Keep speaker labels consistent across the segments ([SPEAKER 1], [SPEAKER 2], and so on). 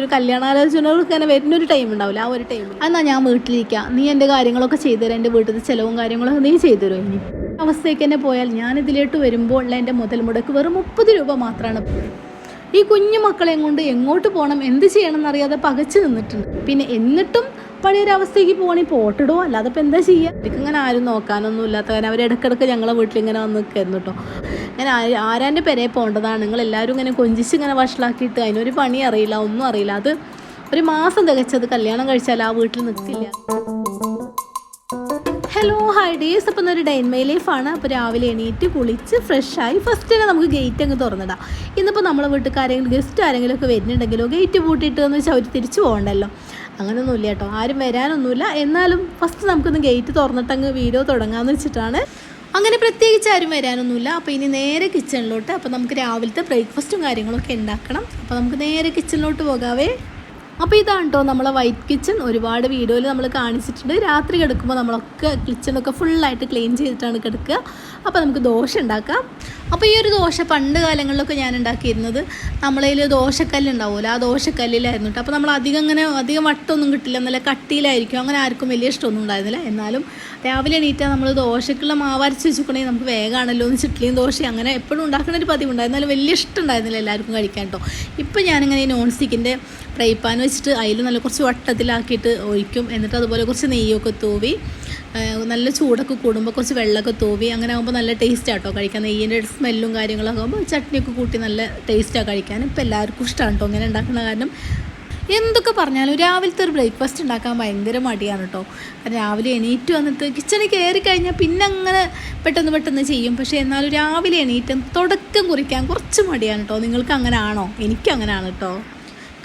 [SPEAKER 1] ഒരു കല്യാണാലോചനകൾക്ക് തന്നെ വരുന്നൊരു ടൈം ഉണ്ടാവില്ല. ആ ഒരു ടൈമിൽ എന്നാൽ ഞാൻ വീട്ടിലിരിക്കാം. നീ എന്റെ കാര്യങ്ങളൊക്കെ ചെയ്തു തരാം. എന്റെ വീട്ടിലത്തെ ചിലവും കാര്യങ്ങളൊക്കെ നീ ചെയ്തു തരുമോ ഇനി? അവസ്ഥയ്ക്ക് തന്നെ പോയാൽ ഞാൻ ഇതിലോട്ട് വരുമ്പോൾ ഉള്ള എന്റെ മുതൽ മുടക്ക് വെറും മുപ്പത് രൂപ മാത്രമാണ് ഈ കുഞ്ഞു മക്കളെയും കൊണ്ട് എങ്ങോട്ട് പോകണം എന്ത് ചെയ്യണം എന്നറിയാതെ പകച്ചു നിന്നിട്ടുണ്ട്. പിന്നെ എന്നിട്ടും പഴയൊരവസ്ഥയ്ക്ക് പോകണമെങ്കിൽ പോട്ടിടുവോ അല്ലാതെ ഇപ്പം എന്താ ചെയ്യുക എനിക്ക് ഇങ്ങനെ ആരും നോക്കാനൊന്നും ഇല്ലാത്ത കാരണം അവർ ഇടക്കിടക്ക് ഞങ്ങളെ വീട്ടിൽ ഇങ്ങനെ വന്ന് നിൽക്കായിരുന്നു കേട്ടോ ഞാൻ ആരാന്റെ പെരയെ പോകേണ്ടതാണ് നിങ്ങൾ എല്ലാവരും ഇങ്ങനെ കൊഞ്ചിച്ച് ഇങ്ങനെ വഷളാക്കിയിട്ട് അതിനൊരു പണി അറിയില്ല ഒന്നും അറിയില്ല. അത് ഒരു മാസം തികച്ചത് കല്യാണം കഴിച്ചാൽ ആ വീട്ടിൽ നിൽക്കില്ല. ഹലോ ഹൈ ഡേയ്സ് അപ്പം ഒരു ഡൈൻ മൈ ലൈഫാണ് അപ്പോൾ രാവിലെ എണീറ്റ് കുളിച്ച് ഫ്രഷായി ഫസ്റ്റ് തന്നെ നമുക്ക് ഗേറ്റ് അങ്ങ് തുറന്നിടാം. ഇന്നിപ്പോൾ നമ്മളെ വീട്ടുകാരെങ്കിലും ഗസ്റ്റ് ആരെങ്കിലും ഒക്കെ വരുന്നുണ്ടെങ്കിലോ ഗേറ്റ് പൂട്ടിയിട്ട് എന്ന് വെച്ചാൽ അവർ തിരിച്ചു പോകണ്ടല്ലോ. അങ്ങനെയൊന്നുമില്ല കേട്ടോ. ആരും വരാനൊന്നുമില്ല. എന്നാലും ഫസ്റ്റ് നമുക്കൊന്ന് ഗേറ്റ് തുറന്നിട്ടങ്ങ് വീഡിയോ തുടങ്ങാമെന്ന് വെച്ചിട്ടാണ്. അങ്ങനെ പ്രത്യേകിച്ച് ആരും വരാനൊന്നുമില്ല. അപ്പോൾ ഇനി നേരെ കിച്ചണിലോട്ട് അപ്പോൾ നമുക്ക് രാവിലത്തെ ബ്രേക്ക്ഫാസ്റ്റും കാര്യങ്ങളൊക്കെ ഉണ്ടാക്കണം. അപ്പോൾ നമുക്ക് നേരെ കിച്ചണിലോട്ട് പോകാവേ. അപ്പോൾ ഇതാണ് കേട്ടോ നമ്മളെ വൈറ്റ് കിച്ചൺ ഒരുപാട് വീഡിയോയിൽ നമ്മൾ കാണിച്ചിട്ടുണ്ട്. രാത്രി കിടക്കുമ്പോൾ നമ്മളൊക്കെ കിച്ചണൊക്കെ ഫുള്ളായിട്ട് ക്ലീൻ ചെയ്തിട്ടാണ് കിടക്കുക. അപ്പോൾ നമുക്ക് ദോശ ഉണ്ടാക്കാം. അപ്പോൾ ഈ ഒരു ദോശ പണ്ട് കാലങ്ങളിലൊക്കെ ഞാൻ ഉണ്ടാക്കിയിരുന്നത് നമ്മളതിൽ ദോശക്കല്ലുണ്ടാവുമല്ലോ ആ ദോശക്കല്ലിലായിരുന്നു കേട്ടോ അപ്പോൾ നമ്മൾ അധികം അങ്ങനെ അധികം വട്ടമൊന്നും കിട്ടില്ല. നല്ല കട്ടിയിലായിരിക്കും. അങ്ങനെ ആർക്കും വലിയ ഇഷ്ടമൊന്നും ഉണ്ടായിരുന്നില്ല. എന്നാലും രാവിലെ എണീറ്റാൽ നമ്മൾ ദോശക്കുള്ള മാവാരിച്ച് വെച്ചിട്ടുണ്ടെങ്കിൽ നമുക്ക് വേഗമാണല്ലോ എന്ന് ചിട്ടിയും ദോശയും അങ്ങനെ എപ്പോഴും ഉണ്ടാക്കുന്ന ഒരു പതിവുണ്ടായിരുന്നാലും വലിയ ഇഷ്ടം ഉണ്ടായിരുന്നില്ല എല്ലാവർക്കും കഴിക്കാൻ കേട്ടോ ഇപ്പോൾ ഞാനിങ്ങനെ നോൺ സ്റ്റിക്കിന്റെ ഫ്രൈ പാൻ വെച്ചിട്ട് അതിൽ നല്ല കുറച്ച് വട്ടത്തിലാക്കിയിട്ട് ഒഴിക്കും. എന്നിട്ട് അതുപോലെ കുറച്ച് നെയ്യൊക്കെ തൂവി നല്ല ചൂടൊക്കെ കൂടുമ്പോൾ കുറച്ച് വെള്ളമൊക്കെ തൂവി. അങ്ങനെ ആകുമ്പോൾ നല്ല ടേസ്റ്റ് ആട്ടോ കഴിക്കാൻ. നെയ്യിന്റെ സ്മെല്ലും കാര്യങ്ങളൊക്കെ ആകുമ്പോൾ ചട്നിയൊക്കെ കൂട്ടി നല്ല ടേസ്റ്റാണ് കഴിക്കാൻ. ഇപ്പം എല്ലാവർക്കും ഇഷ്ടമാണ് കേട്ടോ അങ്ങനെ ഉണ്ടാക്കുന്ന കാരണം. എന്തൊക്കെ പറഞ്ഞാലും രാവിലത്തെ ഒരു ബ്രേക്ക്ഫാസ്റ്റ് ഉണ്ടാക്കാൻ ഭയങ്കര മടിയാണ് കേട്ടോ രാവിലെ എണീറ്റ് വന്നിട്ട് കിച്ചണിൽ കയറി കഴിഞ്ഞാൽ പിന്നെ അങ്ങനെ പെട്ടെന്ന് പെട്ടെന്ന് ചെയ്യും. പക്ഷേ എന്നാലും രാവിലെ എണീറ്റ് തുടക്കം കുറിക്കാൻ കുറച്ച് മടിയാണ് കേട്ടോ നിങ്ങൾക്ക് അങ്ങനെ ആണോ എനിക്കങ്ങനെയാണ് കേട്ടോ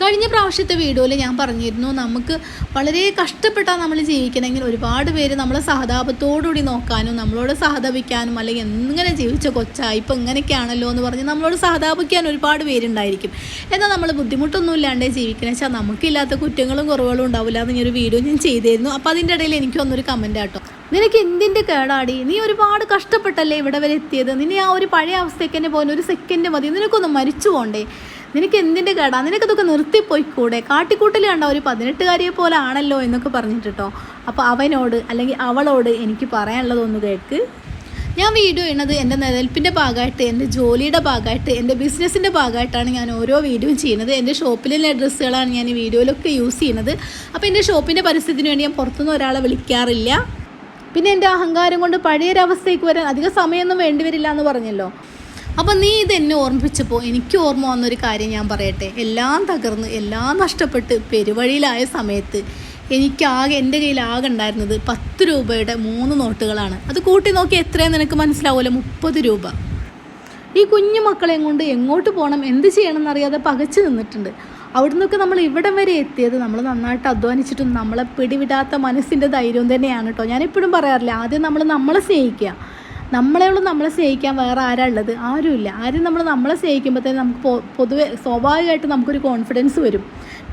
[SPEAKER 1] കഴിഞ്ഞ പ്രാവശ്യത്തെ വീഡിയോയിൽ ഞാൻ പറഞ്ഞിരുന്നു നമുക്ക് വളരെ കഷ്ടപ്പെട്ടാണ് നമ്മൾ ജീവിക്കണമെങ്കിൽ ഒരുപാട് പേര് നമ്മളെ സഹതാപത്തോടുകൂടി നോക്കാനും നമ്മളോട് സഹതപിക്കാനും അല്ലെങ്കിൽ എങ്ങനെ ജീവിച്ച കൊച്ചാ ഇപ്പം ഇങ്ങനെയൊക്കെയാണല്ലോ എന്ന് പറഞ്ഞ് നമ്മളോട് സഹതാപിക്കാൻ ഒരുപാട് പേരുണ്ടായിരിക്കും. എന്നാൽ നമ്മൾ ബുദ്ധിമുട്ടൊന്നും ഇല്ലാണ്ടേ ജീവിക്കണം. വെച്ചാൽ നമുക്കില്ലാത്ത കുറ്റങ്ങളും കുറവുകളും ഉണ്ടാവില്ല എന്ന് ഒരു വീഡിയോ ഞാൻ ചെയ്തിരുന്നു. അപ്പോൾ അതിന്റെ ഇടയിൽ എനിക്ക് വന്നൊരു കമന്റ് ആട്ടോ. നിനക്ക് എന്തിന്റെ കേടാടി? നീ ഒരുപാട് കഷ്ടപ്പെട്ടല്ലേ ഇവിടെ വരെ എത്തിയത്? നിന്നെ ആ ഒരു പഴയ അവസ്ഥയ്ക്ക് തന്നെ പോകുന്ന ഒരു സെക്കൻഡ് മതി. നിനക്കൊന്ന് മരിച്ചു പോണ്ടേ? നിനക്ക് എന്തിന്റെ കേടാ? നിനക്കതൊക്കെ നിർത്തിപ്പോയിക്കൂടെ? കാട്ടിക്കൂട്ടിൽ കണ്ട ഒരു പതിനെട്ടുകാരിയെ പോലെ ആണല്ലോ എന്നൊക്കെ പറഞ്ഞിട്ടോ അപ്പോൾ അവനോട് അല്ലെങ്കിൽ അവളോട് എനിക്ക് പറയാനുള്ളതൊന്ന് കേൾക്ക് ഞാൻ വീഡിയോ ചെയ്യണത് എന്റെ നിലനിൽപ്പിന്റെ ഭാഗമായിട്ട് എന്റെ ജോലിയുടെ ഭാഗമായിട്ട് എന്റെ ബിസിനസ്സിന്റെ ഭാഗമായിട്ടാണ് ഞാൻ ഓരോ വീഡിയോയും ചെയ്യുന്നത്. എന്റെ ഷോപ്പിലുള്ള ഡ്രസ്സുകളാണ് ഞാൻ ഈ വീഡിയോയിലൊക്കെ യൂസ് ചെയ്യുന്നത്. അപ്പോൾ എന്റെ ഷോപ്പിന്റെ പരിസ്ഥിതിന് വേണ്ടി ഞാൻ പുറത്തുനിന്ന് ഒരാളെ വിളിക്കാറില്ല. പിന്നെ എന്റെ അഹങ്കാരം കൊണ്ട് പഴയൊരവസ്ഥയ്ക്ക് വരാൻ അധികം സമയമൊന്നും വേണ്ടി വരില്ല എന്ന് പറഞ്ഞല്ലോ. അപ്പം നീ ഇത് എന്നെ ഓർമ്മിപ്പിച്ചപ്പോൾ എനിക്ക് ഓർമ്മ വന്നൊരു കാര്യം ഞാൻ പറയട്ടെ. എല്ലാം തകർന്ന് എല്ലാം നഷ്ടപ്പെട്ട് പെരുവഴിയിലായ സമയത്ത് എനിക്കാകെ എന്റെ കയ്യിൽ ആകെ ഉണ്ടായിരുന്നത് പത്ത് രൂപയുടെ മൂന്ന് നോട്ടുകളാണ്. അത് കൂട്ടി നോക്കി എത്രയാണ് നിനക്ക് മനസ്സിലാവുമല്ലോ? മുപ്പത് രൂപ. ഈ കുഞ്ഞു മക്കളെയും കൊണ്ട് എങ്ങോട്ട് പോകണം എന്ത് ചെയ്യണം എന്നറിയാതെ പകച്ചു നിന്നിട്ടുണ്ട്. അവിടെ നിന്നൊക്കെ നമ്മൾ ഇവിടം വരെ എത്തിയത്. നമ്മൾ നന്നായിട്ട് അധ്വാനിച്ചിട്ടും നമ്മളെ പിടിവിടാത്ത മനസ്സിന്റെ ധൈര്യം തന്നെയാണ് കേട്ടോ. ഞാനെപ്പോഴും പറയാറില്ല ആദ്യം നമ്മൾ നമ്മളെ സ്നേഹിക്കുക. നമ്മളെയുള്ള നമ്മളെ സ്നേഹിക്കാൻ വേറെ ആരാ ഉള്ളത്? ആരുമില്ല. ആരും നമ്മൾ നമ്മളെ സ്നേഹിക്കുമ്പോൾ തന്നെ നമുക്ക് പൊതുവെ സ്വാഭാവികമായിട്ട് നമുക്കൊരു കോൺഫിഡൻസ് വരും.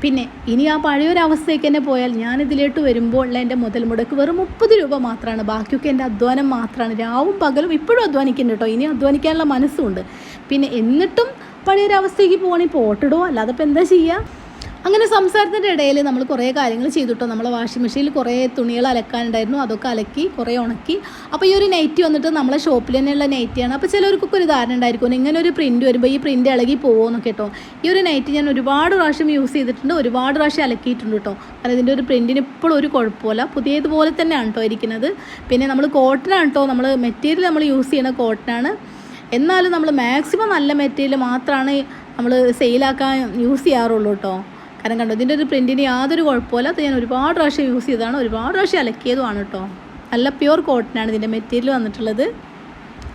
[SPEAKER 1] പിന്നെ ഇനി ആ പഴയൊരവസ്ഥയ്ക്ക് തന്നെ പോയാൽ ഞാൻ ഇതിലോട്ട് വരുമ്പോൾ ഉള്ള എന്റെ മുതൽ മുടക്ക് വെറും മുപ്പത് രൂപ മാത്രമാണ്. ബാക്കിയൊക്കെ എന്റെ അധ്വാനം മാത്രമാണ്. രാവും പകലും ഇപ്പോഴും അധ്വാനിക്കുന്നുണ്ട് കേട്ടോ. ഇനി അധ്വാനിക്കാനുള്ള മനസ്സുണ്ട്. പിന്നെ എന്നിട്ടും പഴയൊരവസ്ഥയ്ക്ക് പോകണമെങ്കിൽ പോട്ടിടോ അല്ലാതെ ഇപ്പം എന്താ ചെയ്യുക അങ്ങനെ സംസാരത്തിന്റെ ഇടയിൽ നമ്മൾ കുറേ കാര്യങ്ങൾ ചെയ്തിട്ടോ. നമ്മളെ വാഷിംഗ് മെഷീനിൽ കുറേ തുണികൾ അലക്കാനുണ്ടായിരുന്നു. അതൊക്കെ അലക്കി കുറേ ഉണക്കി. അപ്പോൾ ഈ ഒരു നൈറ്റി വന്നിട്ട് നമ്മളെ ഷോപ്പിൽ തന്നെയുള്ള നൈറ്റിയാണ് അപ്പോൾ ചിലർക്കൊക്കെ ഒരു ധാരണ ഉണ്ടായിരിക്കും. ഇങ്ങനെ ഒരു പ്രിന്റ് വരുമ്പോൾ ഈ പ്രിന്റ് ഇളകി പോകുമെന്ന് കേട്ടോ ഈ ഒരു നൈറ്റി ഞാൻ ഒരുപാട് പ്രാവശ്യം യൂസ് ചെയ്തിട്ടുണ്ട്. ഒരുപാട് പ്രാവശ്യം അലക്കിയിട്ടുണ്ട് കേട്ടോ കാരണം ഇതിന്റെ ഒരു പ്രിന്റിന് ഇപ്പോഴും ഒരു കുഴപ്പമില്ല. പുതിയതുപോലെ തന്നെയാണ് കേട്ടോ ഇരിക്കുന്നത്. പിന്നെ നമ്മൾ കോട്ടനാണ് കേട്ടോ നമ്മൾ മെറ്റീരിയൽ നമ്മൾ യൂസ് ചെയ്യുന്ന കോട്ടനാണ് എന്നാലും നമ്മൾ മാക്സിമം നല്ല മെറ്റീരിയൽ മാത്രമാണ് നമ്മൾ സെയിലാക്കാൻ യൂസ് ചെയ്യാറുള്ളൂ കേട്ടോ കാരണം കണ്ടോ ഇതിന്റെ ഒരു പ്രിന്റിന് യാതൊരു കുഴപ്പമില്ല. അത് ഞാൻ ഒരുപാട് പ്രാവശ്യം യൂസ് ചെയ്തതാണ്. ഒരുപാട് പ്രാവശ്യം അലക്കിയതുമാണ് കേട്ടോ. നല്ല പ്യുവർ കോട്ടനാണ് ഇതിന്റെ മെറ്റീരിയൽ വന്നിട്ടുള്ളത്.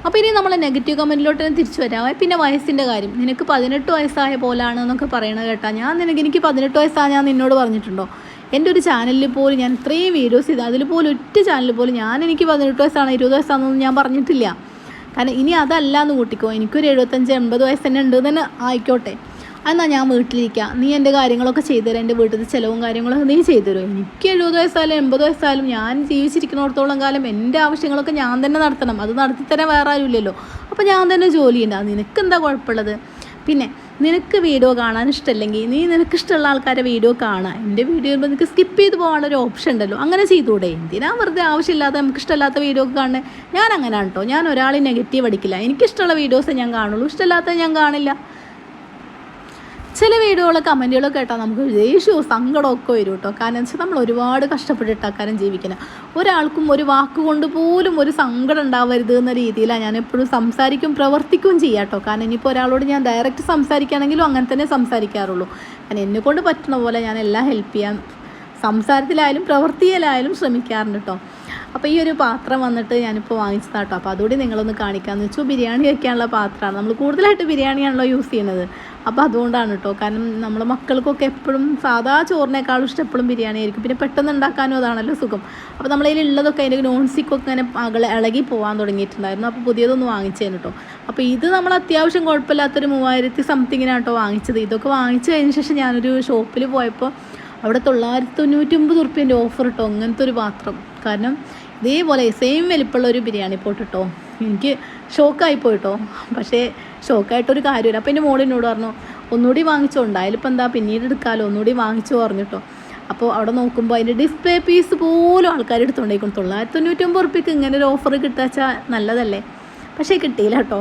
[SPEAKER 1] അപ്പോൾ ഇനി നമ്മൾ നെഗറ്റീവ് കമന്റിലോട്ട് തന്നെ തിരിച്ചു വരാം. പിന്നെ വയസ്സിന്റെ കാര്യം. നിനക്ക് പതിനെട്ട് വയസ്സായ പോലാണ് എന്നൊക്കെ പറയണത് കേട്ടാ. ഞാൻ നിനക്ക് എനിക്ക് പതിനെട്ട് വയസ്സാണ് ഞാൻ നിന്നോട് പറഞ്ഞിട്ടുണ്ടോ? എന്റെ ഒരു ചാനലിൽ പോലും ഞാൻ ഇത്രയും വീഡിയോസ് ചെയ്ത് അതിൽ പോലും ഒറ്റ ചാനലിൽ പോലും ഞാൻ എനിക്ക് പതിനെട്ട് വയസ്സാണ് ഇരുപത് വയസ്സാണെന്നൊന്നും ഞാൻ പറഞ്ഞിട്ടില്ല. കാരണം ഇനി അതല്ല എന്ന് കൂട്ടിക്കോ. എനിക്കൊരു എഴുപത്തഞ്ച് എൺപത് വയസ്സ് തന്നെ ഉണ്ട് തന്നെ ആയിക്കോട്ടെ. എന്നാൽ ഞാൻ വീട്ടിലിരിക്കാം. നീ എന്റെ കാര്യങ്ങളൊക്കെ ചെയ്തു തരാം എന്റെ വീട്ടിലത്തെ ചിലവും കാര്യങ്ങളൊക്കെ നീ ചെയ്തു തരുമോ എനിക്ക് എഴുപത് വയസ്സായാലും എൺപത് വയസ്സായാലും ഞാൻ ജീവിച്ചിരിക്കുന്നിടത്തോളം കാലം എന്റെ ആവശ്യങ്ങളൊക്കെ ഞാൻ തന്നെ നടത്തണം. അത് നടത്തിത്തരാൻ വേറെ ആരുമില്ലല്ലോ. അപ്പോൾ ഞാൻ തന്നെ ജോലി ഉണ്ടാകും നിനക്ക് എന്താ കുഴപ്പമുള്ളത്? പിന്നെ നിനക്ക് വീഡിയോ കാണാൻ ഇഷ്ടമല്ലെങ്കിൽ നീ നിനക്ക് ഇഷ്ടമുള്ള ആൾക്കാരെ വീഡിയോ കാണാം. എന്റെ വീഡിയോ നിനക്ക് സ്കിപ്പ് ചെയ്ത് പോകാനുള്ള ഒരു ഓപ്ഷൻ ഉണ്ടല്ലോ. അങ്ങനെ ചെയ്തുകൂടെ? എന്തിനാ വെറുതെ ആവശ്യമില്ലാതെ നമുക്ക് ഇഷ്ടമില്ലാത്ത വീഡിയോ ഒക്കെ കാണുന്നത് ഞാൻ അങ്ങനെയാണ് കേട്ടോ ഞാൻ ഒരാളെ നെഗറ്റീവ് അടിക്കില്ല. എനിക്കിഷ്ടമുള്ള വീഡിയോസ് ഞാൻ കാണുള്ളൂ. ഇഷ്ടമില്ലാത്ത ഞാൻ കാണില്ല. ചില വീഡിയോകൾ കമന്റുകളൊക്കെ കേട്ടാൽ നമുക്ക് ദേഷ്യവും സങ്കടമൊക്കെ വരും കേട്ടോ. കാരണം വെച്ചാൽ നമ്മൾ ഒരുപാട് കഷ്ടപ്പെട്ടിട്ടാക്കാരം ജീവിക്കണം ഒരാൾക്കും ഒരു വാക്കുകൊണ്ട് പോലും ഒരു സങ്കടം ഉണ്ടാവരുത് എന്ന രീതിയിലാണ് ഞാൻ എപ്പോഴും സംസാരിക്കും പ്രവർത്തിക്കും ചെയ്യാം കേട്ടോ. കാരണം ഇനിയിപ്പോൾ ഒരാളോട് ഞാൻ ഡയറക്റ്റ് സംസാരിക്കുകയാണെങ്കിലും അങ്ങനെ തന്നെ സംസാരിക്കാറുള്ളൂ. കാരണം എന്നെക്കൊണ്ട് പറ്റുന്ന പോലെ ഞാൻ എല്ലാം ഹെൽപ്പ് ചെയ്യാൻ സംസാരത്തിലായാലും പ്രവൃത്തിയിലായാലും ശ്രമിക്കാറുണ്ട് കേട്ടോ. അപ്പോൾ ഈ ഒരു പാത്രം വന്നിട്ട് ഞാനിപ്പോൾ വാങ്ങിച്ചതാണ് കേട്ടോ അപ്പോൾ അതുകൂടി നിങ്ങളൊന്ന് കാണിക്കാമെന്ന് വെച്ചു. ബിരിയാണി വയ്ക്കാനുള്ള പാത്രമാണ്. നമ്മൾ കൂടുതലായിട്ട് ബിരിയാണിയാണല്ലോ യൂസ് ചെയ്യുന്നത്. അപ്പോൾ അതുകൊണ്ടാണ് കേട്ടോ കാരണം നമ്മളെ മക്കൾക്കൊക്കെ എപ്പോഴും സാധാ ചോറിനേക്കാളും ഇഷ്ടം എപ്പോഴും ബിരിയാണി ആയിരിക്കും. പിന്നെ പെട്ടെന്ന് ഉണ്ടാക്കാനും അതാണല്ലോ സുഖം. അപ്പോൾ നമ്മളതിൽ ഉള്ളതൊക്കെ അതിന്റെ നോൺ സ്റ്റിക്കൊക്കെ ഇങ്ങനെ അകളെ ഇളകി പോകാൻ തുടങ്ങിയിട്ടുണ്ടായിരുന്നു. അപ്പോൾ പുതിയതൊന്ന് വാങ്ങിച്ചേന് കേട്ടോ അപ്പോൾ ഇത് നമ്മൾ അത്യാവശ്യം കുഴപ്പമില്ലാത്തൊരു മൂവായിരത്തി സംതിങ്ങിനാണ് കേട്ടോ വാങ്ങിച്ചത്. ഇതൊക്കെ വാങ്ങിച്ചു കഴിഞ്ഞ ശേഷം ഞാനൊരു ഷോപ്പിൽ പോയപ്പോൾ അവിടെ തൊള്ളായിരത്തി തൊണ്ണൂറ്റി ഒമ്പത് ഉറുപ്പ്യന്റെ ഓഫർ കിട്ടോ അങ്ങനത്തെ ഒരു പാത്രം. കാരണം ഇതേപോലെ സെയിം വലിപ്പമുള്ള ഒരു ബിരിയാണി പോട്ട് കേട്ടോ എനിക്ക് ഷോക്കായി പോയിട്ടോ. പക്ഷേ ഷോക്കായിട്ടൊരു കാര്യമില്ല. അപ്പോൾ എന്റെ മോളിനോട് പറഞ്ഞു ഒന്നുകൂടി വാങ്ങിച്ചോ ഇപ്പം എന്താ പിന്നീട് എടുക്കാമല്ലോ ഒന്നുകൂടി വാങ്ങിച്ചോ പറഞ്ഞിട്ടോ. അപ്പോൾ അവിടെ നോക്കുമ്പോൾ അതിന്റെ ഡിസ്പ്ലേ പീസ് പോലും ആൾക്കാർ എടുത്തുകൊണ്ടേക്കും തൊള്ളായിരത്തി തൊണ്ണൂറ്റൊമ്പത് ഉറുപ്പ്യക്ക് ഇങ്ങനെ ഒരു ഓഫർ കിട്ടാച്ചാൽ നല്ലതല്ലേ? പക്ഷേ കിട്ടിയില്ല കേട്ടോ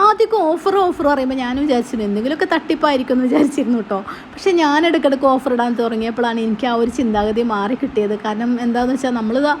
[SPEAKER 1] ആദ്യമൊക്കെ ഓഫർ ഓഫർ പറയുമ്പോൾ ഞാൻ വിചാരിച്ചിരുന്നു എന്തെങ്കിലുമൊക്കെ തട്ടിപ്പായിരിക്കും എന്ന് വിചാരിച്ചിരുന്നു കേട്ടോ പക്ഷേ ഞാൻ ഇടയ്ക്കിടയ്ക്ക് ഓഫർ ഇടാൻ തുടങ്ങിയപ്പോഴാണ് എനിക്ക് ആ ഒരു ചിന്താഗതി മാറി കിട്ടിയത്. കാരണം എന്താണെന്ന് വെച്ചാൽ നമ്മളിതാ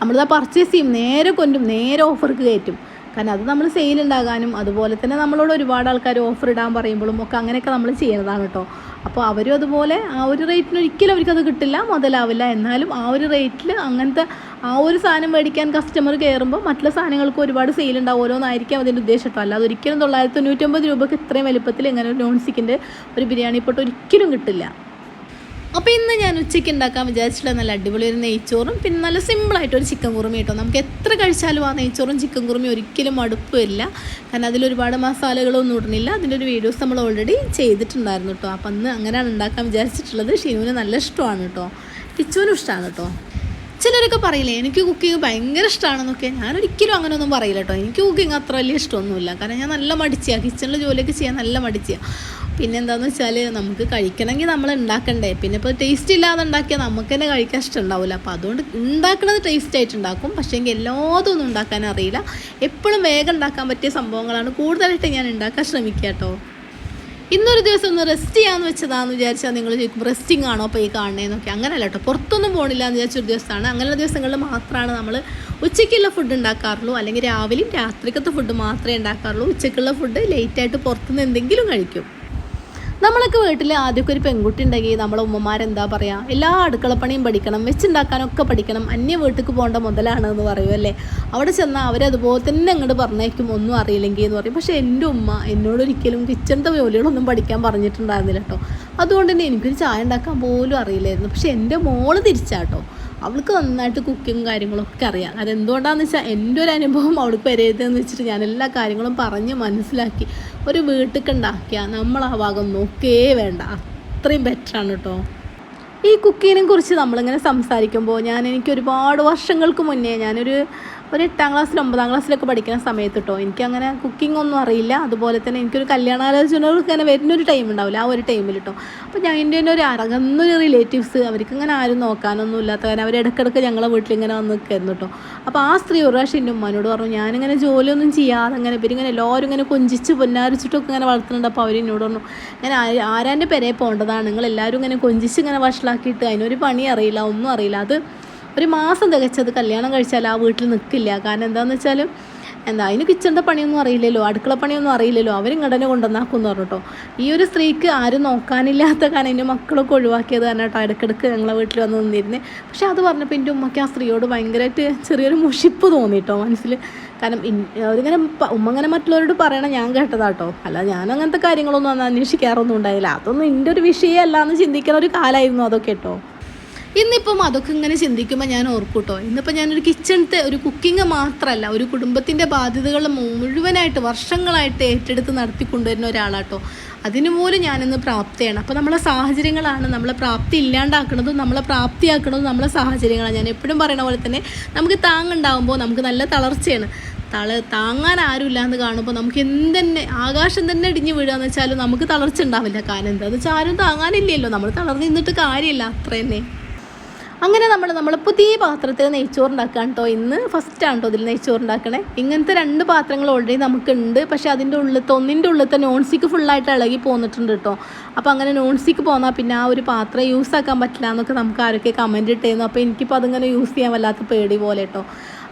[SPEAKER 1] നമ്മളിതാ പർച്ചേസ് ചെയ്യും നേരെ കൊണ്ടും നേരെ ഓഫർക്ക് കയറ്റും. കാരണം അത് നമ്മൾ സെയിൽ ഉണ്ടാകാനും അതുപോലെ തന്നെ നമ്മളോട് ഒരുപാട് ആൾക്കാർ ഓഫർ ഇടാൻ പറയുമ്പോഴും ഒക്കെ അങ്ങനെയൊക്കെ നമ്മൾ ചെയ്യുന്നതാണ് കേട്ടോ അപ്പോൾ അവരും അതുപോലെ ആ ഒരു റേറ്റിന് ഒരിക്കലും അവർക്കത് കിട്ടില്ല മുതലാവില്ല. എന്നാലും ആ ഒരു റേറ്റിൽ അങ്ങനത്തെ ആ ഒരു സാധനം മേടിക്കാൻ കസ്റ്റമർ കയറുമ്പോൾ മറ്റുള്ള സാധനങ്ങൾക്ക് ഒരുപാട് സെയിൽ ഉണ്ടാവും ഓരോന്നായിരിക്കും അതിന്റെ ഉദ്ദേശം കേട്ടോ അല്ലാതെ ഒരിക്കലും തൊള്ളായിരത്തി തൊണ്ണൂറ്റൊമ്പത് രൂപയ്ക്ക് ഇത്രയും വലുപ്പത്തിൽ ഇങ്ങനെ ഒരു നോൺ സ്റ്റിക്കിന്റെ ഒരു ബിരിയാണി പൊട്ട് ഒരിക്കലും കിട്ടില്ല. അപ്പോൾ ഇന്ന് ഞാൻ ഉച്ചയ്ക്ക് ഉണ്ടാക്കാൻ വിചാരിച്ചിട്ടുള്ള നല്ല അടിപൊളി ഒരു നെയ്ച്ചോറും പിന്നെ നല്ല സിമ്പിളായിട്ട് ഒരു ചിക്കൻ കുറുമി കേട്ടോ. നമുക്ക് എത്ര കഴിച്ചാലും ആ നെയ്ച്ചോറും ചിക്കൻ കുറുമി ഒരിക്കലും മടുപ്പില്ല കാരണം അതിലൊരുപാട് മസാലകളൊന്നും ഇടുന്നില്ല. അതിന്റെ ഒരു വീഡിയോസ് നമ്മൾ ഓൾറെഡി ചെയ്തിട്ടുണ്ടായിരുന്നു കേട്ടോ. അപ്പം അന്ന് അങ്ങനെയാണ് ഉണ്ടാക്കാൻ വിചാരിച്ചിട്ടുള്ളത്. ഷിനുവിന് നല്ല ഇഷ്ടമാണ് കേട്ടോ. കിച്ചുവിനും ഇഷ്ടമാണ് കേട്ടോ. ചിലരൊക്കെ പറയില്ലേ എനിക്ക് കുക്കിംഗ് ഭയങ്കര ഇഷ്ടമാണെന്നൊക്കെ ഞാൻ ഒരിക്കലും അങ്ങനെയൊന്നും പറയില്ല കേട്ടോ. എനിക്ക് കുക്കിംഗ് അത്ര വലിയ ഇഷ്ടമൊന്നുമില്ല. കാരണം ഞാൻ നല്ല മടിച്ചാണ് കിച്ചണിൽ ജോലിയൊക്കെ ചെയ്യാൻ നല്ല മടിച്ചാണ് പിന്നെ എന്താണെന്ന് വെച്ചാൽ നമുക്ക് കഴിക്കണമെങ്കിൽ നമ്മൾ ഉണ്ടാക്കണ്ടേ. പിന്നെ ഇപ്പോൾ ടേസ്റ്റ് ഇല്ലാതെ ഉണ്ടാക്കിയാൽ നമുക്ക് തന്നെ കഴിക്കാൻ ഇഷ്ടമുണ്ടാവില്ല അപ്പോൾ അതുകൊണ്ട് ഉണ്ടാക്കുന്നത് ടേസ്റ്റ് ആയിട്ട് ഉണ്ടാക്കും. പക്ഷേ എങ്കിൽ എല്ലാതും ഒന്നും ഉണ്ടാക്കാൻ അറിയില്ല. എപ്പോഴും വേഗം ഉണ്ടാക്കാൻ പറ്റിയ സംഭവങ്ങളാണ് കൂടുതലായിട്ട് ഞാൻ ഉണ്ടാക്കാൻ ശ്രമിക്കുക കേട്ടോ. ഇന്നൊരു ദിവസം ഒന്ന് റെസ്റ്റ് ചെയ്യാമെന്ന് വെച്ചതാന്ന് വിചാരിച്ചാൽ നിങ്ങൾ ചോദിക്കും റെസ്റ്റിംഗ് ആണോ അപ്പോൾ ഈ കാണണേന്നൊക്കെ. അങ്ങനെയല്ല കേട്ടോ. പുറത്തൊന്നും പോകണില്ല എന്ന് വിചാരിച്ച ഒരു ദിവസമാണ്. അങ്ങനെയുള്ള ദിവസങ്ങളിൽ മാത്രമാണ് നമ്മൾ ഉച്ചയ്ക്കുള്ള ഫുഡ് ഉണ്ടാക്കാറുള്ളൂ. അല്ലെങ്കിൽ രാവിലെയും രാത്രിക്കത്തെ ഫുഡ് മാത്രമേ ഉണ്ടാക്കാറുള്ളൂ. ഉച്ചയ്ക്കുള്ള ഫുഡ് ലേറ്റായിട്ട് പുറത്തുനിന്ന് എന്തെങ്കിലും കഴിക്കും. നമ്മളൊക്കെ വീട്ടിൽ ആദ്യമൊക്കെ ഒരു പെൺകുട്ടി ഉണ്ടെങ്കിൽ നമ്മളെ ഉമ്മമാരെന്താ പറയുക എല്ലാ അടുക്കളപ്പണിയും പഠിക്കണം വെച്ചുണ്ടാക്കാനൊക്കെ പഠിക്കണം അന്യ വീട്ടിൽ പോകേണ്ട മുതലാണ് എന്ന് പറയുമല്ലേ അവിടെ ചെന്നാൽ അവരതുപോലെ തന്നെ അങ്ങോട്ട് പറഞ്ഞേക്കും ഒന്നും അറിയില്ലെങ്കിൽ എന്ന് പറയും. പക്ഷേ എന്റെ ഉമ്മ എന്നോട് ഒരിക്കലും കിച്ചണത്തെ ജോലികളൊന്നും പഠിക്കാൻ പറഞ്ഞിട്ടുണ്ടായിരുന്നില്ല കേട്ടോ. അതുകൊണ്ട് തന്നെ എനിക്കൊരു ചായ ഉണ്ടാക്കാൻ പോലും അറിയില്ലായിരുന്നു. പക്ഷേ എന്റെ മോൾ തിരിച്ചാട്ടോ അവൾക്ക് നന്നായിട്ട് കുക്കിങ് കാര്യങ്ങളൊക്കെ അറിയാം. അതെന്തുകൊണ്ടാണെന്ന് വെച്ചാൽ എന്റെ ഒരു അനുഭവം അവൾക്ക് വരരുതെന്ന് വെച്ചിട്ട് ഞാൻ എല്ലാ കാര്യങ്ങളും പറഞ്ഞ് മനസ്സിലാക്കി. ഒരു വീട്ടിലേക്ക് ഉണ്ടാക്കിയാൽ നമ്മൾ ആ ഭാഗം നോക്കേ വേണ്ട. അത്രയും ബെറ്ററാണ് കേട്ടോ ഈ കുക്കീനെ കുറിച്ച് നമ്മളിങ്ങനെ സംസാരിക്കുമ്പോൾ ഞാൻ എനിക്ക് ഒരുപാട് വർഷങ്ങൾക്ക് മുന്നേ ഞാനൊരു ഒരു എട്ടാം ക്ലാസ്സിൽ ഒമ്പതാം ക്ലാസ്സിലൊക്കെ പഠിക്കുന്ന സമയത്ത് കേട്ടോ എനിക്കങ്ങനെ കുക്കിംഗ് ഒന്നും അറിയില്ല. അതുപോലെ തന്നെ എനിക്കൊരു കല്യാണാലോചനകൾ ഇങ്ങനെ വരുന്നൊരു ടൈം ഉണ്ടാവില്ല ആ ഒരു ടൈമിൽ കേട്ടോ അപ്പോൾ ഞാൻ എന്റെ തന്നെ ഒരു അറങ്ങുന്നൊരു റിലേറ്റീവ്സ് അവർക്ക് ഇങ്ങനെ ആരും നോക്കാനൊന്നും ഇല്ലാത്ത കാരണം അവർ ഇടയ്ക്കിടയ്ക്ക് ഞങ്ങളെ വീട്ടിൽ ഇങ്ങനെ വന്ന് നിൽക്കായിരുന്നു കേട്ടോ അപ്പോൾ ആ സ്ത്രീ ഒരു പ്രാവശ്യം എന്റെ ഉമ്മാനോട് പറഞ്ഞു ഞാനിങ്ങനെ ജോലിയൊന്നും ചെയ്യാതെ ഇങ്ങനെ ഇവരിങ്ങനെ എല്ലാവരും ഇങ്ങനെ കൊഞ്ചിച്ച് പൊന്നാരിച്ചിട്ടൊക്കെ ഇങ്ങനെ വളർത്തുന്നുണ്ട്. അപ്പോൾ അവരെന്നോട് പറഞ്ഞു ഞാൻ ആരാന്റെ പെരയെ പോകേണ്ടതാണ് നിങ്ങൾ എല്ലാവരും ഇങ്ങനെ കൊഞ്ചിച്ച് ഇങ്ങനെ വഷളാക്കിയിട്ട് അതിനൊരു പണി അറിയില്ല ഒന്നും അറിയില്ല. അത് ഒരു മാസം തികച്ചത് കല്യാണം കഴിച്ചാൽ ആ വീട്ടിൽ നിൽക്കില്ല. കാരണം എന്താണെന്ന് വെച്ചാൽ എന്താ അതിന് കിച്ചണിന്റെ പണിയൊന്നും അറിയില്ലല്ലോ അടുക്കള പണിയൊന്നും അറിയില്ലല്ലോ. അവരും കൊണ്ടുവന്നാക്കും എന്ന് പറഞ്ഞിട്ടോ. ഈ ഒരു സ്ത്രീക്ക് ആരും നോക്കാനില്ലാത്ത കാരണം എന്റെ മക്കളൊക്കെ ഒഴിവാക്കിയത് കാരണം കേട്ടോ ഇടയ്ക്കിടയ്ക്ക് ഞങ്ങളെ വീട്ടിൽ വന്ന് നിന്നിരുന്നേ. പക്ഷേ അത് പറഞ്ഞപ്പോൾ എന്റെ ഉമ്മയ്ക്ക് ആ സ്ത്രീയോട് ഭയങ്കരമായിട്ട് ചെറിയൊരു മുഷിപ്പ് തോന്നിയിട്ടോ മനസ്സിൽ. കാരണം അവരിങ്ങനെ ഉമ്മ അങ്ങനെ മറ്റുള്ളവരോട് പറയണം ഞാൻ കേട്ടതാട്ടോ. അല്ല ഞാൻ അങ്ങനത്തെ കാര്യങ്ങളൊന്നും അന്ന് അന്വേഷിക്കാറൊന്നും ഉണ്ടായില്ല. അതൊന്നും എന്റെ ഒരു വിഷയമല്ല എന്ന് ചിന്തിക്കുന്ന ഒരു കാലമായിരുന്നു അതൊക്കെ കേട്ടോ. ഇന്നിപ്പം അതൊക്കെ ഇങ്ങനെ ചിന്തിക്കുമ്പോൾ ഞാൻ ഓർക്കൂട്ടോ. ഇന്നിപ്പോൾ ഞാനൊരു കിച്ചണത്തെ ഒരു കുക്കിംഗ് മാത്രമല്ല ഒരു കുടുംബത്തിന്റെ ബാധ്യതകൾ മുഴുവനായിട്ട് വർഷങ്ങളായിട്ട് ഏറ്റെടുത്ത് നടത്തിക്കൊണ്ടുവരുന്ന ഒരാളാട്ടോ. അതിനു പോലും ഞാനിന്ന് പ്രാപ്തിയാണ്. അപ്പോൾ നമ്മളെ സാഹചര്യങ്ങളാണ് നമ്മളെ പ്രാപ്തി ഇല്ലാണ്ടാക്കുന്നതും നമ്മളെ പ്രാപ്തിയാക്കുന്നതും നമ്മളെ സാഹചര്യങ്ങളാണ്. ഞാൻ എപ്പോഴും പറയുന്ന പോലെ തന്നെ നമുക്ക് താങ്ങുണ്ടാകുമ്പോൾ നമുക്ക് നല്ല തളർച്ചയാണ്. തള താങ്ങാൻ ആരുമില്ല എന്ന് കാണുമ്പോൾ നമുക്ക് എന്തെന്നെ ആകാശം തന്നെ ഇടിഞ്ഞ് വീഴുകയെന്ന് വെച്ചാലും നമുക്ക് തളർച്ച ഉണ്ടാവില്ല. കാരണം എന്താണെന്ന് വെച്ചാൽ ആരും താങ്ങാനില്ലല്ലോ. നമ്മൾ തളർന്ന് നിന്നിട്ട് കാര്യമില്ല. അത്ര തന്നെ അങ്ങനെ നമ്മൾ നമ്മൾ പുതിയ പാത്രത്തിൽ നെയ്ച്ചോറുണ്ടാക്കാൻ കേട്ടോ ഇന്ന് ഫസ്റ്റ് ആണ് കേട്ടോ ഇതിൽ നെയ്ച്ചോറുണ്ടാക്കണേ? ഇങ്ങനത്തെ രണ്ട് പാത്രങ്ങൾ ഓൾറെഡി നമുക്കുണ്ട്. പക്ഷേ അതിന്റെ ഉള്ളിലത്തെ ഒന്നിന്റെ ഉള്ളിലത്തെ നോൺ സ്റ്റിക്ക് ഫുള്ളായിട്ട് ഇളകി പോന്നിട്ടുണ്ട് കേട്ടോ അപ്പോൾ അങ്ങനെ നോൺ സ്റ്റിക്ക് പോന്നാൽ പിന്നെ ആ ഒരു പാത്രം യൂസ് ആക്കാൻ പറ്റില്ല എന്നൊക്കെ നമുക്ക് ആരൊക്കെ കമന്റ് ഇട്ടായിരുന്നു അപ്പോൾ എനിക്കിപ്പോൾ അതിങ്ങനെ യൂസ് ചെയ്യാൻ വല്ലാത്ത പേടി പോലെ കേട്ടോ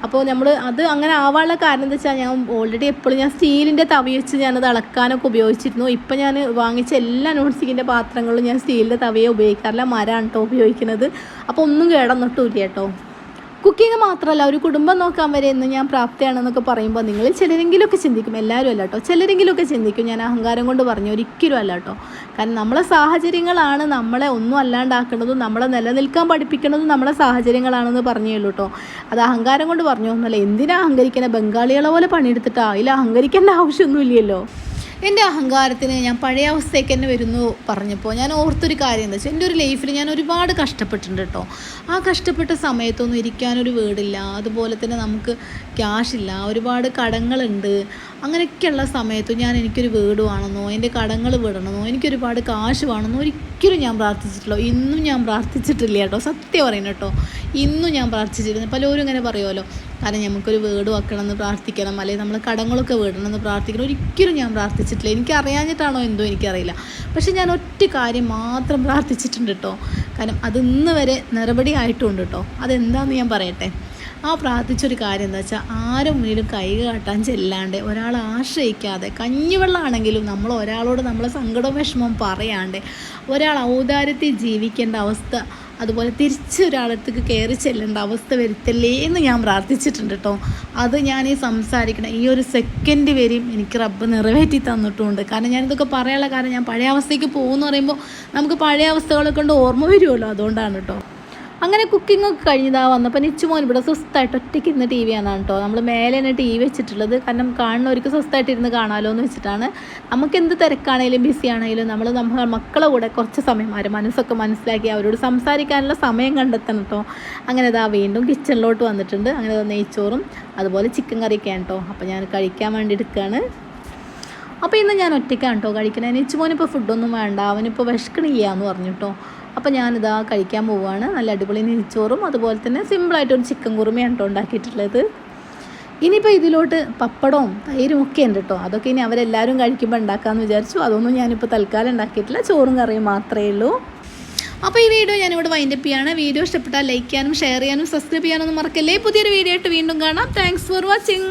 [SPEAKER 1] അപ്പോൾ നമ്മൾ അത് അങ്ങനെ ആവാനുള്ള കാരണം എന്താ വെച്ചാൽ ഞാൻ ഓൾറെഡി എപ്പോഴും ഞാൻ സ്റ്റീലിന്റെ തവി വെച്ച് ഞാനത് അളക്കാനൊക്കെ ഉപയോഗിച്ചിരുന്നു. ഇപ്പം ഞാൻ വാങ്ങിച്ച എല്ലാ നോൺ സ്റ്റിക്കിന്റെ പാത്രങ്ങളും ഞാൻ സ്റ്റീലിന്റെ തവയെ ഉപയോഗിക്കാറില്ല. മരമാണ് കേട്ടോ ഉപയോഗിക്കുന്നത് അപ്പോൾ ഒന്നും കേടന്നിട്ടില്ല കേട്ടോ കുക്കിംഗ് മാത്രമല്ല ഒരു കുടുംബം നോക്കാൻ വരെ എന്ന് ഞാൻ പ്രാപ്തിയാണെന്നൊക്കെ പറയുമ്പോൾ നിങ്ങൾ ചിലരെങ്കിലുമൊക്കെ ചിന്തിക്കും. എല്ലാവരും അല്ല കേട്ടോ ചിലരെങ്കിലുമൊക്കെ ചിന്തിക്കും. ഞാൻ അഹങ്കാരം കൊണ്ട് പറഞ്ഞു ഒരിക്കലും അല്ല കേട്ടോ കാരണം നമ്മളെ സാഹചര്യങ്ങളാണ് നമ്മളെ ഒന്നും അല്ലാണ്ടാക്കുന്നതും നമ്മളെ നിലനിൽക്കാൻ പഠിപ്പിക്കുന്നതും നമ്മളെ സാഹചര്യങ്ങളാണെന്ന് പറഞ്ഞേ ഉള്ളൂ കേട്ടോ അത് അഹങ്കാരം കൊണ്ട് പറഞ്ഞു. എന്നാൽ എന്തിനാ അഹങ്കരിക്കണ? ബംഗാളികളെ പോലെ പണിയെടുത്തിട്ടാ അതിൽ അഹങ്കരിക്കേണ്ട ആവശ്യമൊന്നുമില്ലല്ലോ. എന്റെ അഹങ്കാരത്തിന് ഞാൻ പഴയ അവസ്ഥയ്ക്ക് തന്നെ വരുന്നു പറഞ്ഞപ്പോൾ ഞാൻ ഓർത്തൊരു കാര്യം എന്താ വെച്ചാൽ എന്റെ ഒരു ലൈഫിൽ ഞാൻ ഒരുപാട് കഷ്ടപ്പെട്ടിട്ടുണ്ട് കേട്ടോ. ആ കഷ്ടപ്പെട്ട സമയത്തൊന്നും ഇരിക്കാനൊരു വീടില്ല അതുപോലെ തന്നെ നമുക്ക് ക്യാഷ് ഇല്ല ഒരുപാട് കടങ്ങളുണ്ട്. അങ്ങനെയൊക്കെയുള്ള സമയത്ത് ഞാൻ എനിക്കൊരു വീട് വേണമെന്നോ എന്റെ കടങ്ങൾ വിടണമെന്നോ എനിക്കൊരുപാട് കാശ് വേണമെന്നോ ഒരിക്കലും ഞാൻ പ്രാർത്ഥിച്ചിട്ടില്ല. ഇന്നും ഞാൻ പ്രാർത്ഥിച്ചിട്ടില്ല കേട്ടോ. സത്യം പറയുന്നത് കേട്ടോ. ഇന്നും ഞാൻ പ്രാർത്ഥിച്ചിരുന്നു പലരും ഇങ്ങനെ പറയുമല്ലോ. കാരണം നമുക്കൊരു വീട് വെക്കണമെന്ന് പ്രാർത്ഥിക്കണം. അല്ലെങ്കിൽ നമ്മൾ കടങ്ങളൊക്കെ വീടണമെന്ന് പ്രാർത്ഥിക്കണം. ഒരിക്കലും ഞാൻ പ്രാർത്ഥിച്ചിട്ടില്ല. എനിക്ക് അറിയാഞ്ഞിട്ടാണോ എന്തോ എനിക്കറിയില്ല. പക്ഷേ ഞാൻ ഒറ്റ കാര്യം മാത്രം പ്രാർത്ഥിച്ചിട്ടുണ്ട് കേട്ടോ. കാരണം അത് ഇന്ന് വരെ നിറപടി ആയിട്ടുണ്ട് കേട്ടോ. അതെന്താണെന്ന് ഞാൻ പറയട്ടെ? ആ പ്രാർത്ഥിച്ചൊരു കാര്യം എന്താ വെച്ചാൽ ആരും മുന്നിലും കൈ കാട്ടാൻ ചെല്ലാണ്ട് ഒരാളെ ആശ്രയിക്കാതെ കഞ്ഞിവെള്ളമാണെങ്കിലും നമ്മൾ ഒരാളോട് നമ്മളെ സങ്കടവും വിഷമവും പറയാണ്ട് ഒരാൾ ഔദാര്യത്തിൽ ജീവിക്കേണ്ട അവസ്ഥ അതുപോലെ തിരിച്ച് ഒരാളടുത്തേക്ക് കയറി ചെല്ലേണ്ട അവസ്ഥ വരുത്തല്ലേ എന്ന് ഞാൻ പ്രാർത്ഥിച്ചിട്ടുണ്ട് കേട്ടോ അത് ഞാൻ ഈ സംസാരിക്കണം ഈ ഒരു സെക്കൻഡ് വരെയും എനിക്ക് റബ്ബ് നിറവേറ്റി തന്നിട്ടുണ്ട്. കാരണം ഞാനിതൊക്കെ പറയാനുള്ള കാരണം ഞാൻ പഴയ അവസ്ഥയ്ക്ക് പോകുമെന്ന് പറയുമ്പോൾ നമുക്ക് പഴയ അവസ്ഥകളെ കൊണ്ട് ഓർമ്മ വരുമല്ലോ അതുകൊണ്ടാണ് കേട്ടോ അങ്ങനെ കുക്കിംഗ് ഒക്കെ കഴിഞ്ഞതാ വന്നപ്പോൾ നിച്ചുമോൻ ഇവിടെ സ്വസ്ഥമായിട്ട് ഒറ്റയ്ക്ക് ഇരുന്ന് ടി വി ആണ് കേട്ടോ നമ്മൾ മേലെ തന്നെ ടി വി വെച്ചിട്ടുള്ളത്. കാരണം കാണുന്നവർക്ക് സ്വസ്ഥമായിട്ട് ഇരുന്ന് കാണാമല്ലോ എന്ന് വെച്ചിട്ടാണ്. നമുക്ക് എന്ത് തിരക്കാണെങ്കിലും ബിസി ആണെങ്കിലും നമ്മൾ നമ്മൾ മക്കളെ കൂടെ കുറച്ച് സമയം അവരെ മനസ്സൊക്കെ മനസ്സിലാക്കി അവരോട് സംസാരിക്കാനുള്ള സമയം കണ്ടെത്തണം കേട്ടോ അങ്ങനെ ഇതാ വീണ്ടും കിച്ചണിലോട്ട് വന്നിട്ടുണ്ട്. അങ്ങനെ നെയ്ച്ചോറും അതുപോലെ ചിക്കൻ കറിയൊക്കെയാണ് കേട്ടോ അപ്പോൾ ഞാൻ കഴിക്കാൻ വേണ്ടി എടുക്കുകയാണ് അപ്പോൾ ഇന്ന് ഞാൻ ഒറ്റയ്ക്കാണ് കേട്ടോ കഴിക്കണേ. നെച്ചുമോനിപ്പോൾ ഫുഡൊന്നും വേണ്ട. അവനിപ്പോൾ വിശക്കണില്ല എന്ന് പറഞ്ഞു കേട്ടോ അപ്പോൾ ഞാനിതാ കഴിക്കാൻ പോവുകയാണ് നല്ല അടിപൊളി നെയ്ച്ചോറും അതുപോലെ തന്നെ സിമ്പിളായിട്ടൊരു ചിക്കൻ കുറുമയാണ് കേട്ടോ ഉണ്ടാക്കിയിട്ടുള്ളത്. ഇനിയിപ്പോൾ ഇതിലോട്ട് പപ്പടവും തൈരും ഒക്കെ ഉണ്ട് കേട്ടോ. അതൊക്കെ ഇനി അവരെല്ലാവരും കഴിക്കുമ്പോൾ ഉണ്ടാക്കാമെന്ന് വിചാരിച്ചു. അതൊന്നും ഞാനിപ്പോൾ തൽക്കാലം ഉണ്ടാക്കിയിട്ടില്ല. ചോറും കറിയും മാത്രമേ ഉള്ളൂ. അപ്പോൾ ഈ വീഡിയോ ഞാനിവിടെ വൈൻഡപ്പ് ചെയ്യാണ്. വീഡിയോ ഇഷ്ടപ്പെട്ടാൽ ലൈക്ക് ചെയ്യാനും ഷെയർ ചെയ്യാനും സബ്സ്ക്രൈബ് ചെയ്യാനൊന്നും മറക്കല്ലേ. പുതിയൊരു വീഡിയോ ആയിട്ട് വീണ്ടും കാണാം. Thanks for watching